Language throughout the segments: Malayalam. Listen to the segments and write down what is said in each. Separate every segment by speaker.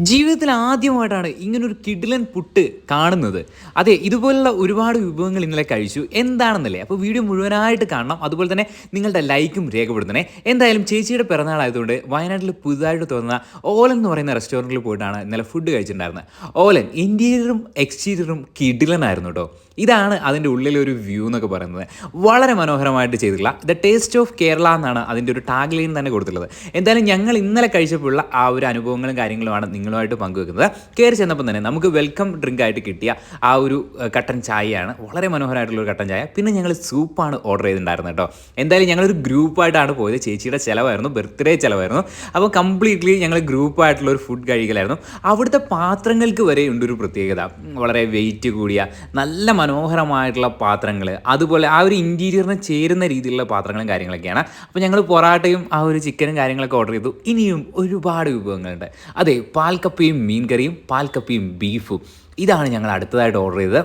Speaker 1: ജീവിതത്തിൽ ആദ്യമായിട്ടാണ് ഇങ്ങനൊരു കിഡിലൻ പുട്ട് കാണുന്നത്. അതെ ഇതുപോലുള്ള ഒരുപാട് വിഭവങ്ങൾ ഇന്നലെ കഴിച്ചു. എന്താണെന്നല്ലേ? അപ്പോൾ വീഡിയോ മുഴുവനായിട്ട് കാണണം. അതുപോലെ തന്നെ നിങ്ങളുടെ ലൈക്കും രേഖപ്പെടുത്തണേ. എന്തായാലും ചേച്ചിയുടെ പിറന്നാളായതുകൊണ്ട് വയനാട്ടിൽ പുതുതായിട്ട് തുറന്ന ഓലൻ എന്ന് പറയുന്ന റെസ്റ്റോറന്റിൽ പോയിട്ടാണ് ഇന്നലെ ഫുഡ് കഴിച്ചിട്ടുണ്ടായിരുന്നത്. ഓലൻ ഇന്റീരിയറും എക്സ്റ്റീരിയറും കിടിലനായിരുന്നു കേട്ടോ ഇതാണ് അതിന്റെ ഉള്ളിലൊരു വ്യൂ എന്നൊക്കെ പറയുന്നത്. വളരെ മനോഹരമായിട്ട് ചെയ്തിട്ടുള്ള ദ ടേസ്റ്റ് ഓഫ് കേരള എന്നാണ് അതിന്റെ ഒരു ടാഗ് ലൈൻ തന്നെ കൊടുത്തിട്ടുള്ളത്. എന്തായാലും ഞങ്ങൾ ഇന്നലെ കഴിച്ചപ്പോഴുള്ള ആ ഒരു അനുഭവങ്ങളും കാര്യങ്ങളുമാണ് നിങ്ങളുമായിട്ട് പങ്കുവെക്കുന്നത്. കയറി ചെന്നപ്പം തന്നെ നമുക്ക് വെൽക്കം ഡ്രിങ്ക് ആയിട്ട് കിട്ടിയ ആ ഒരു കട്ടൻ ചായയാണ്. വളരെ മനോഹരമായിട്ടുള്ള ഒരു കട്ടൻ ചായ. പിന്നെ ഞങ്ങൾ സൂപ്പാണ് ഓർഡർ ചെയ്തിട്ടുണ്ടായിരുന്നത് കേട്ടോ. എന്തായാലും ഞങ്ങളൊരു ഗ്രൂപ്പായിട്ടാണ് പോയത്. ചേച്ചിയുടെ ചിലവായിരുന്നു. ബർത്ത്ഡേ ചിലവായിരുന്നു. അപ്പോൾ കംപ്ലീറ്റ്ലി ഞങ്ങൾ ഗ്രൂപ്പായിട്ടുള്ള ഒരു ഫുഡ് കഴിക്കലായിരുന്നു. അവിടുത്തെ പാത്രങ്ങൾക്ക് വരെ ഉണ്ട് ഒരു പ്രത്യേകത. വളരെ വെയിറ്റ് കൂടിയ നല്ല മനോഹരമായിട്ടുള്ള പാത്രങ്ങൾ അതുപോലെ ആ ഒരു ഇന്റീരിയറിന് ചേരുന്ന രീതിയിലുള്ള പാത്രങ്ങളും കാര്യങ്ങളൊക്കെയാണ്. അപ്പോൾ ഞങ്ങൾ പൊറാട്ടയും ആ ഒരു ചിക്കനും കാര്യങ്ങളൊക്കെ ഓർഡർ ചെയ്തു. ഇനിയും ഒരുപാട് വിഭവങ്ങളുണ്ട്. അതെ പാൽക്കപ്പയും മീൻ കറിയും പാൽക്കപ്പയും ബീഫും ഇതാണ് ഞങ്ങൾ അടുത്തതായിട്ട് ഓർഡർ ചെയ്തത്.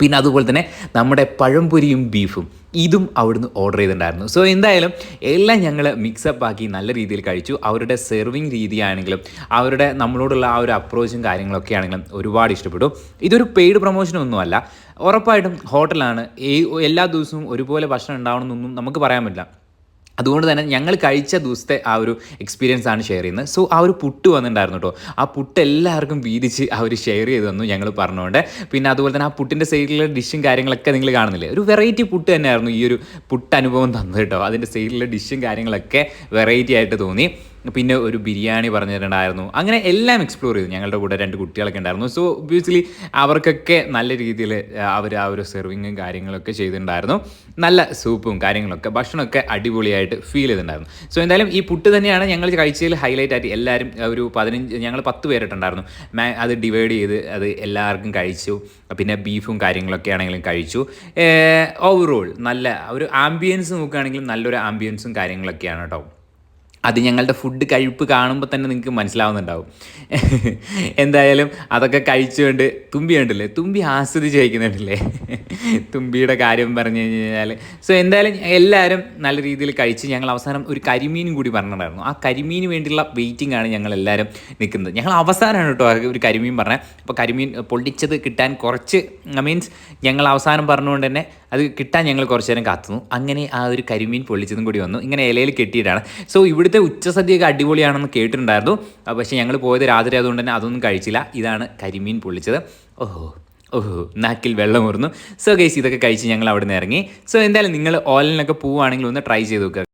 Speaker 1: പിന്നെ അതുപോലെ തന്നെ നമ്മുടെ പഴംപൊരിയും ബീഫും ഇതും അവിടുന്ന് ഓർഡർ ചെയ്തിട്ടുണ്ടായിരുന്നു. സോ എന്തായാലും എല്ലാം ഞങ്ങൾ മിക്സപ്പ് ആക്കി നല്ല രീതിയിൽ കഴിച്ചു. അവരുടെ സെർവിങ് രീതിയാണെങ്കിലും അവരുടെ നമ്മളോടുള്ള ആ ഒരു അപ്രോച്ചും കാര്യങ്ങളൊക്കെ ആണെങ്കിലും ഒരുപാട് ഇഷ്ടപ്പെട്ടു. ഇതൊരു പെയ്ഡ് പ്രൊമോഷനൊന്നുമല്ല ഉറപ്പായിട്ടും ഹോട്ടലാണ്. എല്ലാ ദിവസവും ഒരുപോലെ ഭക്ഷണം ഉണ്ടാവണമെന്നൊന്നും നമുക്ക് പറയാൻ പറ്റില്ല. അതുകൊണ്ട് തന്നെ ഞങ്ങൾ കഴിച്ച ദിവസത്തെ ആ ഒരു എക്സ്പീരിയൻസ് ആണ് ഷെയർ ചെയ്യുന്നത്. സോ ആ ഒരു പുട്ട് വന്നിട്ടുണ്ടായിരുന്നു കേട്ടോ ആ പുട്ട് എല്ലാവർക്കും വീതിച്ച് അവർ ഷെയർ ചെയ്ത് തന്നു ഞങ്ങൾ പറഞ്ഞുകൊണ്ട് പിന്നെ അതുപോലെ തന്നെ ആ പുട്ടിന്റെ സൈഡിലെ ഡിഷും കാര്യങ്ങളൊക്കെ നിങ്ങൾ കാണുന്നില്ലേ? ഒരു വെറൈറ്റി പുട്ട് തന്നെയായിരുന്നു ഈ ഒരു പുട്ട് അനുഭവം തന്നത് കേട്ടോ അതിന്റെ സൈഡിലെ ഡിഷും കാര്യങ്ങളൊക്കെ വെറൈറ്റി ആയിട്ട് തോന്നി. പിന്നെ ഒരു ബിരിയാണി പറഞ്ഞു തരണ്ടായിരുന്നു അങ്ങനെ എല്ലാം എക്സ്പ്ലോർ ചെയ്തു. ഞങ്ങളുടെ കൂടെ രണ്ട് കുട്ടികളൊക്കെ ഉണ്ടായിരുന്നു. സോ ഒബ്വിയസ്ലി അവർക്കൊക്കെ നല്ല രീതിയിൽ അവർ ആ ഒരു സെർവിങ്ങും കാര്യങ്ങളൊക്കെ ചെയ്തിട്ടുണ്ടായിരുന്നു. നല്ല സൂപ്പും കാര്യങ്ങളൊക്കെ ഭക്ഷണമൊക്കെ അടിപൊളിയായിട്ട് ഫീൽ ചെയ്തിട്ടുണ്ടായിരുന്നു. സോ എന്തായാലും ഈ പുട്ട് തന്നെയാണ് ഞങ്ങൾ കഴിച്ചതിൽ ഹൈലൈറ്റ് ആയിട്ട് എല്ലാവരും ഒരു പതിനഞ്ച് ഞങ്ങൾ പത്ത് പേരിട്ടുണ്ടായിരുന്നു. അത് ഡിവൈഡ് ചെയ്ത് അത് എല്ലാവർക്കും കഴിച്ചു. പിന്നെ ബീഫും കാര്യങ്ങളൊക്കെ ആണെങ്കിലും കഴിച്ചു. ഓവറോൾ നല്ല ഒരു ആംബിയൻസ് നോക്കുകയാണെങ്കിലും നല്ലൊരു ആംബിയൻസും കാര്യങ്ങളൊക്കെയാണ് കേട്ടോ. അത് ഞങ്ങളുടെ ഫുഡ് കഴിപ്പ് കാണുമ്പോൾ തന്നെ നിങ്ങൾക്ക് മനസ്സിലാവുന്നുണ്ടാവും. എന്തായാലും അതൊക്കെ കഴിച്ചുകൊണ്ട് തുമ്പി ഉണ്ടല്ലേ തുമ്പി ആസ്വദിച്ച് കഴിക്കുന്നുണ്ടല്ലേ തുമ്പിയുടെ കാര്യം പറഞ്ഞു കഴിഞ്ഞാൽ സോ എന്തായാലും എല്ലാവരും നല്ല രീതിയിൽ കഴിച്ച് ഞങ്ങൾ അവസാനം ഒരു കരിമീനും കൂടി പറഞ്ഞിട്ടുണ്ടായിരുന്നു. ആ കരിമീന് വേണ്ടിയുള്ള വെയിറ്റിംഗ് ആണ് ഞങ്ങൾ എല്ലാവരും നിൽക്കുന്നത്. ഞങ്ങൾ അവസാനമാണ് കേട്ടോ ഒരു കരിമീൻ പറഞ്ഞത്. അപ്പോൾ കരിമീൻ പൊള്ളിച്ചത് കിട്ടാൻ കുറച്ച് മീൻസ് ഞങ്ങൾ അവസാനം പറഞ്ഞുകൊണ്ട് തന്നെ അത് കിട്ടാൻ ഞങ്ങൾ കുറച്ച് നേരം കാത്തുന്നു അങ്ങനെ ആ ഒരു കരിമീൻ പൊള്ളിച്ചതും കൂടി വന്നു. ഇങ്ങനെ ഇലയിൽ കെട്ടിയിട്ടാണ്. സോ ഇവിടുത്തെ ഉച്ചസദ്യയൊക്കെ അടിപൊളിയാണെന്ന് കേട്ടിട്ടുണ്ടായിരുന്നു. പക്ഷേ ഞങ്ങൾ പോയത് രാത്രി അതുകൊണ്ട് തന്നെ അതൊന്നും കഴിച്ചില്ല. ഇതാണ് കരിമീൻ പൊള്ളിച്ചത്. ഓഹോ ഓഹോ നാക്കിൽ വെള്ളം ഊർന്നു സോ ഗൈസ് ഇതൊക്കെ കഴിച്ച് ഞങ്ങൾ അവിടെ നിന്ന് ഇറങ്ങി. സോ എന്തായാലും നിങ്ങൾ ഓൺലൈനിലൊക്കെ പോവുകയാണെങ്കിൽ ഒന്ന് ട്രൈ ചെയ്ത് നോക്കുക